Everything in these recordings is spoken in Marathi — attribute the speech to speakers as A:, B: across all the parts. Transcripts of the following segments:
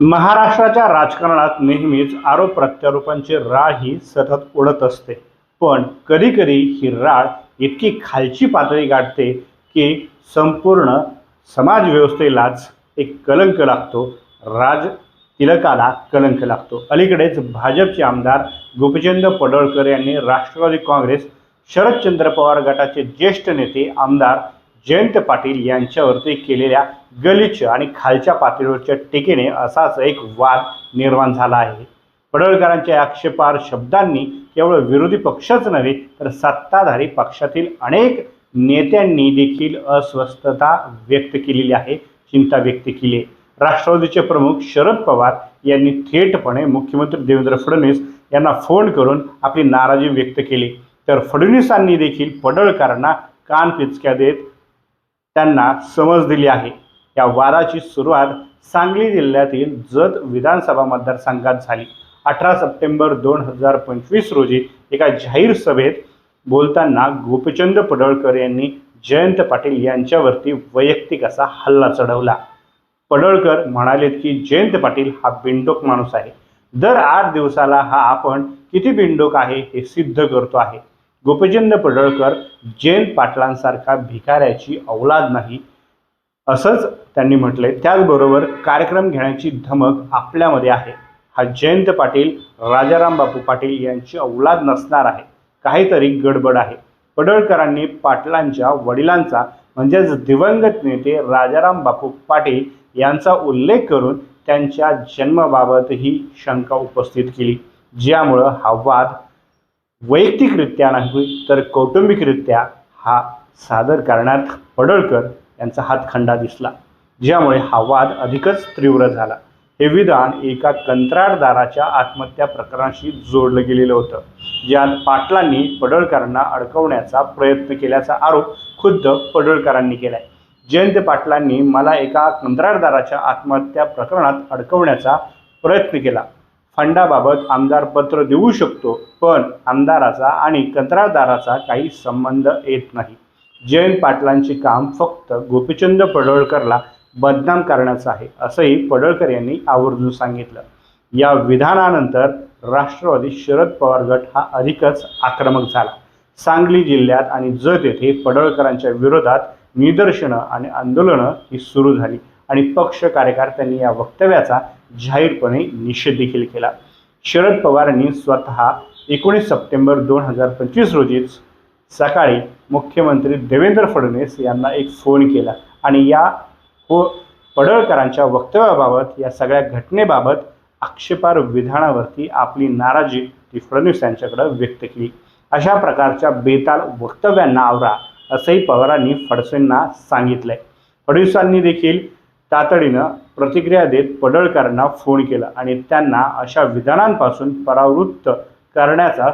A: महाराष्ट्राच्या राजकारणात नेहमीच आरोप प्रत्यारोपांची राळ ही सतत उडत असते. पण कधीकधी ही राळ इतकी खालची पातळी गाठते की संपूर्ण समाजव्यवस्थेलाच एक कलंक लागतो. राज तिलकाला कलंक लागतो. अलीकडेच भाजपचे आमदार गोपीचंद पडळकर यांनी राष्ट्रवादी काँग्रेस शरदचंद्र पवार गटाचे ज्येष्ठ नेते आमदार जयंत पाटील यांच्यावरती केलेल्या गलिच्छ आणि खालच्या पातळीवरच्या टीकेने असाच एक वाद निर्माण झाला आहे. पडळकरांच्या आक्षेपार शब्दांनी केवळ विरोधी पक्षच नव्हे तर सत्ताधारी पक्षातील अनेक नेत्यांनी देखील अस्वस्थता व्यक्त केलेली आहे चिंता व्यक्त केली आहे. राष्ट्रवादीचे प्रमुख शरद पवार यांनी थेटपणे मुख्यमंत्री देवेंद्र फडणवीस यांना फोन करून आपली नाराजी व्यक्त केली. तर फडणवीसांनी देखील पडळकरांना कान पिचक्या देत त्यांना समज दिली आहे. या वाराची सुरुवात सांगली जिल्ह्यातील जत विधानसभा मतदारसंघात झाली. अठरा सप्टेंबर दोन हजार पंचवीस रोजी एका जाहीर सभेत बोलताना गोपीचंद पडळकर यांनी जयंत पाटील यांच्यावरती वैयक्तिक असा हल्ला चढवला. पडळकर म्हणालेत की जयंत पाटील हा बिंडोक माणूस आहे. दर आठ दिवसाला हा आपण किती बिंडोक आहे हे सिद्ध करतो आहे. गोपीचंद पडळकर जैन पाटलांसारखा भिकाऱ्याची औलाद नाही असंच त्यांनी म्हटले त्याचबरोबर कार्यक्रम घेण्याची धमक आपल्यामध्ये आहे. हा जयंत पाटील राजाराम बापू पाटील यांची औलाद नसणार आहे. काहीतरी गडबड आहे. पडळकरांनी पाटलांच्या वडिलांचा म्हणजेच दिवंगत नेते राजाराम बापू पाटील यांचा उल्लेख करून त्यांच्या जन्माबाबतही शंका उपस्थित केली. ज्यामुळं हा वाद वैयक्तिकरित्या नाही तर कौटुंबिकरित्या हा सादर करण्यात पडळकर यांचा हातखंडा दिसला ज्यामुळे हा वाद अधिकच तीव्र झाला. हे विधान एका कंत्राटदाराच्या आत्महत्या प्रकरणाशी जोडलं गेलेलं होतं ज्यात पाटलांनी पडळकरांना अडकवण्याचा प्रयत्न केल्याचा आरोप खुद्द पडळकरांनी केलाय. जयंत पाटलांनी मला एका कंत्राटदाराच्या आत्महत्या प्रकरणात अडकवण्याचा प्रयत्न केला. फंडाबाबत आमदार पत्र देऊ शकतो पण आमदाराचा आणि कंत्राटदाराचा काही संबंध येत नाही. जयंत पाटलांचे काम फक्त गोपीचंद पडळकरला बदनाम करण्याचं आहे असंही पडळकर यांनी आवर्जून सांगितलं. या विधानानंतर राष्ट्रवादी शरद पवार गट हा अधिकच आक्रमक झाला. सांगली जिल्ह्यात आणि जत येथे पडळकरांच्या विरोधात निदर्शनं आणि आंदोलनं ही सुरू झाली. आणि पक्ष कार्यकर्त्यांनी या वक्तव्याचा जाहीरपणे निषेध देखील केला. शरद पवारांनी स्वतः एकोणीस सप्टेंबर दोन हजार पंचवीस रोजीच सकाळी मुख्यमंत्री देवेंद्र फडणवीस यांना एक फोन केला आणि या हो पडळकरांच्या वक्तव्याबाबत या सगळ्या घटनेबाबत आक्षेपार विधानावरती आपली नाराजी ती फडणवीस यांच्याकडे व्यक्त केली. अशा प्रकारच्या बेताल वक्तव्यांना आवरा असंही पवारांनी फडसेंना सांगितलंय. फडणवीसांनी देखील तातडीनं प्रतिक्रिया देत पडळकरांना फोन केला आणि त्यांना अशा विधानांपासून परावृत्त करण्याचा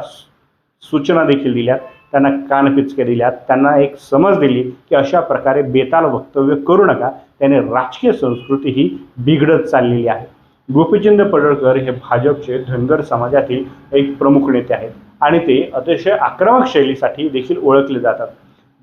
A: सूचना देखील दिल्यात त्यांना कानपिचके दिल्यात त्यांना एक समज दिली की अशा प्रकारे बेताल वक्तव्य करू नका. त्याने राजकीय संस्कृती ही बिघडत चाललेली आहे. गोपीचंद पडळकर हे भाजपचे धनगर समाजातील एक प्रमुख नेते आहेत आणि ते अतिशय आक्रमक शैलीसाठी देखील ओळखले जातात.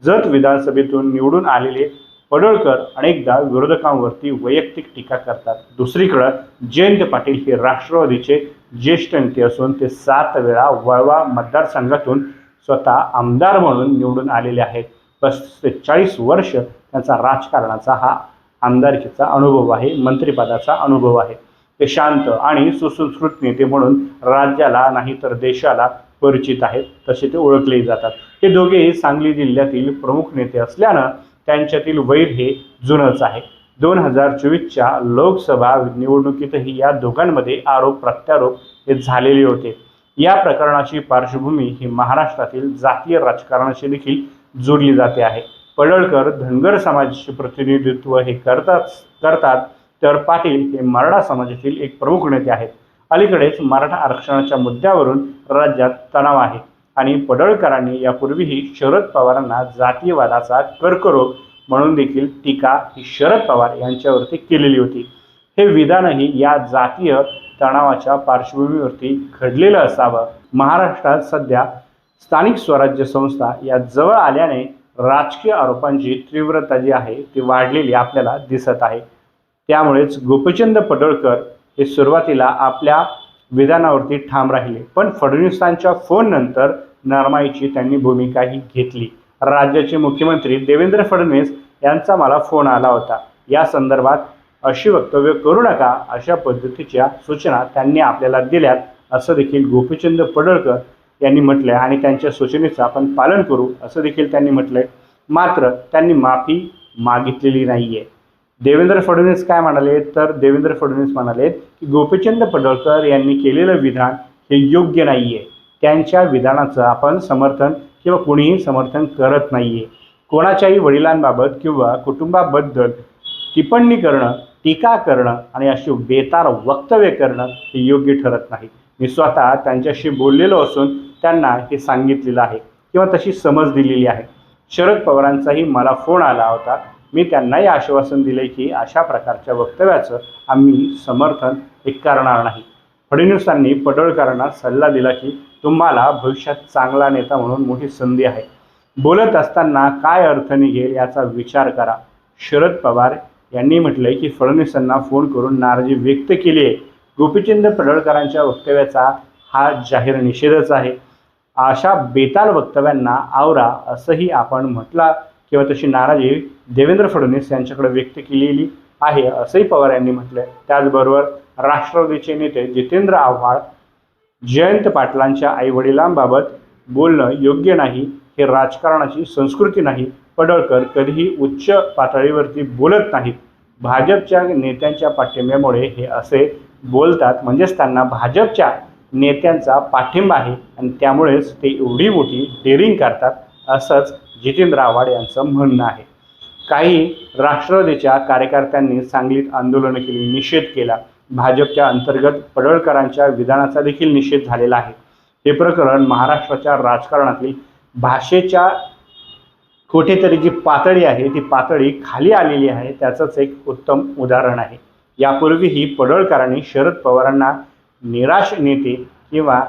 A: जत विधानसभेतून निवडून आलेले पडळकर अनेकदा विरोधकांवरती वैयक्तिक टीका करतात. दुसरीकडं जयंत पाटील हे राष्ट्रवादीचे ज्येष्ठ नेते असून ते सात वेळा वळवा मतदारसंघातून स्वतः आमदार म्हणून निवडून आलेले आहेत. पस्तीस ते चाळीस वर्ष त्यांचा राजकारणाचा हा आमदारकीचा अनुभव आहे मंत्रिपदाचा अनुभव आहे. ते शांत आणि सुसंस्कृत नेते म्हणून राज्याला नाही तर देशाला परिचित आहेत तसे ते ओळखले जातात. हे दोघेही सांगली जिल्ह्यातील प्रमुख नेते असल्यानं त्यांच्यातील वैर हे जुनंच आहे. दोन हजार चोवीसच्या लोकसभा निवडणुकीतही या दोघांमध्ये आरोप प्रत्यारोप हे झालेले होते. या प्रकरणाची पार्श्वभूमी ही महाराष्ट्रातील जातीय राजकारणाशी देखील जोडली जाते आहे. पडळकर धनगर समाजाचे प्रतिनिधित्व हे करतात करतात तर पाटील हे मराठा समाजातील एक प्रमुख नेते आहेत. अलीकडेच मराठा आरक्षणाच्या मुद्द्यावरून राज्यात तणाव आहे. आणि पडळकरांनी यापूर्वीही शरद पवारांना जातीयवादाचा कर्करोग म्हणून देखील टीका ही शरद पवार यांच्यावरती केलेली होती. हे विधानही या जातीय तणावाच्या पार्श्वभूमीवरती घडलेलं असावं. महाराष्ट्रात सध्या स्थानिक स्वराज्य संस्था या जवळ आल्याने राजकीय आरोपांची तीव्रता जी आहे ती वाढलेली आपल्याला दिसत आहे. त्यामुळेच गोपीचंद पडळकर हे सुरुवातीला आपल्या विधानावरती ठाम राहिले. पण फडणवीसांच्या फोननंतर नरमाईची त्यांनी भूमिकाही घेतली. राज्याचे मुख्यमंत्री देवेंद्र फडणवीस यांचा मला फोन आला होता. या संदर्भात अशी वक्तव्य करू नका अशा पद्धतीच्या सूचना त्यांनी आपल्याला दिल्यात असं देखील गोपीचंद पडळकर यांनी म्हटलंय आणि त्यांच्या सूचनेचं आपण पालन करू असं देखील त्यांनी म्हटलंय. मात्र त्यांनी माफी मागितलेली नाही आहे देवेंद्र फडणवीस काय म्हणाले? तर देवेंद्र फडणवीस म्हणाले की गोपीचंद पडळकर यांनी केलेलं विधान हे योग्य नाही आहे त्यांच्या विधानाचं आपण समर्थन किंवा कोणीही समर्थन करत नाही आहे कोणाच्याही वडिलांबाबत किंवा कुटुंबाबद्दल टिप्पणी करणं टीका करणं आणि अशी बेतार वक्तव्य करणं हे योग्य ठरत नाही. मी स्वतः त्यांच्याशी बोललेलो असून त्यांना हे सांगितलेलं आहे किंवा तशी समज दिलेली आहे. शरद पवारांचाही मला फोन आला होता. मी त्यांनाही आश्वासन दिले की अशा प्रकारच्या वक्तव्याचं आम्ही समर्थन एक करणार नाही. फडणवीसांनी पडळकरांना सल्ला दिला की तुम्हाला भविष्यात चांगला नेता म्हणून मोठी संधी आहे. बोलत असताना काय अर्थ निघेल याचा विचार करा. शरद पवार यांनी म्हटलंय की फडणवीसांना फोन करून नाराजी व्यक्त केली आहे. गोपीचंद पडळकरांच्या वक्तव्याचा हा जाहीर निषेधच आहे. अशा बेताल वक्तव्यांना आवरा असंही आपण म्हटला किंवा तशी नाराजी देवेंद्र फडणवीस यांच्याकडे व्यक्त केलेली आहे असंही पवार यांनी म्हटलंय. त्याचबरोबर राष्ट्रवादीचे नेते जितेंद्र आव्हाड जयंत पाटलांच्या आईवडिलांबाबत बोलणं योग्य नाही हे राजकारणाची संस्कृती नाही पडळकर कधीही उच्च पातळीवरती बोलत नाहीत. भाजपच्या नेत्यांच्या पाठिंब्यामुळे हे असे बोलतात म्हणजेच त्यांना भाजपच्या नेत्यांचा पाठिंबा आहे आणि त्यामुळेच ते एवढी मोठी डेअरिंग करतात असंच जितेंद्र आव्हाड यांचं म्हणणं आहे. काही राष्ट्रवादीच्या कार्यकर्त्यांनी सांगलीत आंदोलनं केली निषेध केला. भाजपच्या अंतर्गत पडळकरांच्या विधानाचा देखील निषेध झालेला आहे. हे प्रकरण महाराष्ट्राच्या राजकारणातील भाषेच्या कुठेतरी जी पातळी आहे ती पातळी खाली आलेली आहे त्याचंच एक उत्तम उदाहरण आहे. यापूर्वीही पडळकरांनी शरद पवारांना निराश नेते किंवा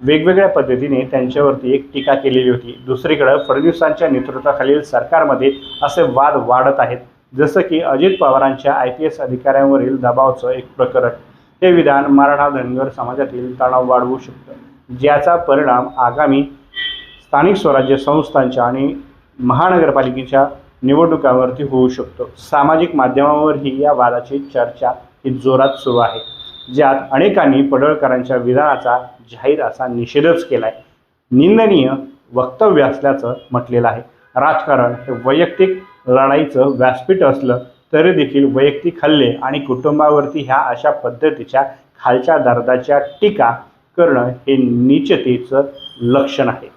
A: वेगवेगळ्या पद्धतीने त्यांच्यावरती एक टीका केलेली होती. दुसरीकडं फडणवीसांच्या नेतृत्वाखालील सरकारमध्ये असे वाद वाढत आहेत. जसं की अजित पवारांच्या आय पी एस अधिकाऱ्यांवरील दबावाचं एक प्रकरण. हे विधान मराठा धनगर समाजातील तणाव वाढवू शकतं. ज्याचा परिणाम आगामी स्थानिक स्वराज्य संस्थांच्या आणि महानगरपालिकेच्या निवडणुकांवरती होऊ शकतो. सामाजिक माध्यमावरही या वादाची चर्चा ही जोरात सुरू आहे. ज्यात अनेकांनी पडळकरांच्या विधानाचा जाहीर असा निषेधच आहे निंदनीय वक्तव्य असल्याचं म्हटलेलं आहे. राजकारण हे वैयक्तिक लढाईचं व्यासपीठ असलं तरी देखील वैयक्तिक हल्ले आणि कुटुंबावरती ह्या अशा पद्धतीच्या खालच्या दर्जाच्या टीका करणं हे नीचतेचं लक्षण आहे.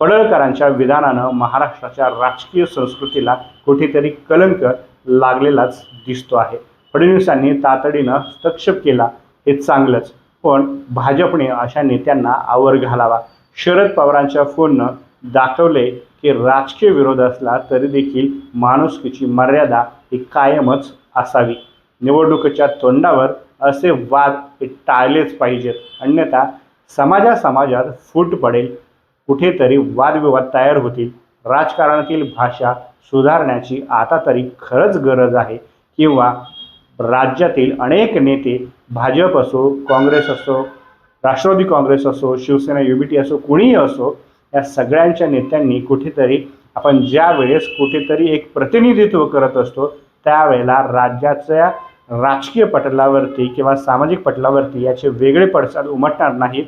A: पडळकरांच्या विधानानं महाराष्ट्राच्या राजकीय संस्कृतीला कुठेतरी कलंक लागलेलाच दिसतो आहे. फडणवीसांनी तातडीनं हस्तक्षेप केला हे चांगलंच पण भाजपने अशा नेत्यांना आवर घालावा. शरद पवारांच्या फोननं दाखवले की राजकीय विरोध असला तरी देखील माणुसकीची मर्यादा ही कायमच असावी. निवडणुकीच्या तोंडावर असे वाद हे टाळलेच पाहिजेत. अन्यथा समाजा समाजात फूट पडेल. कुठेतरी वादविवाद तयार होतील. राजकारणातील भाषा सुधारण्याची आता तरी खरंच गरज आहे. किंवा राज्यातील अनेक नेते भाजप असो काँग्रेस असो राष्ट्रवादी काँग्रेस असो शिवसेना युबीटी असो कुणीही असो या सगळ्यांच्या नेत्यांनी कुठेतरी आपण ज्या वेळेस कुठेतरी एक प्रतिनिधित्व करत असतो त्यावेळेला राज्याच्या राजकीय पटलावरती किंवा सामाजिक पटलावरती याचे वेगळे पडसाद उमटणार नाहीत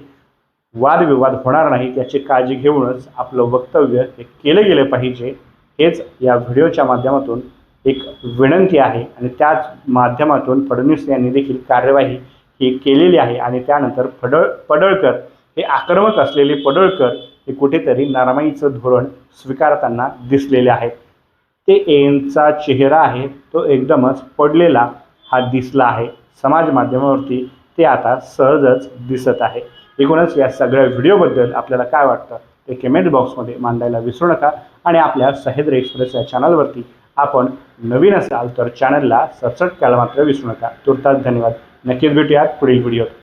A: वादविवाद होणार नाहीत याची काळजी घेऊनच आपलं वक्तव्य हे केलं गेलं पाहिजे. हेच या व्हिडिओच्या माध्यमातून एक विनंती आहे आणि त्याच माध्यमातून फडणवीस यांनी देखील कार्यवाही ही केलेली आहे आणि त्यानंतर फडळ पडळकर हे आक्रमक असलेले पडळकर हे कुठेतरी नरमाईचं धोरण स्वीकारताना दिसलेले आहेत ते एनचा चेहरा आहे तो एकदमच पडलेला हा दिसला आहे. समाज माध्यमावरती ते आता सहजच दिसत आहे. एकूणच या सगळ्या व्हिडिओबद्दल आपल्याला काय वाटतं ते कमेंट बॉक्समध्ये मांडायला विसरू नका आणि आपल्या सह्याद्री एक्सप्रेस या चॅनलवरती आपण नवीन असाल तर चॅनलला सबस्क्राईब करायला मात्र विसरू नका. तुर्तास धन्यवाद. नक्कीच भेटूयात पुढील व्हिडिओ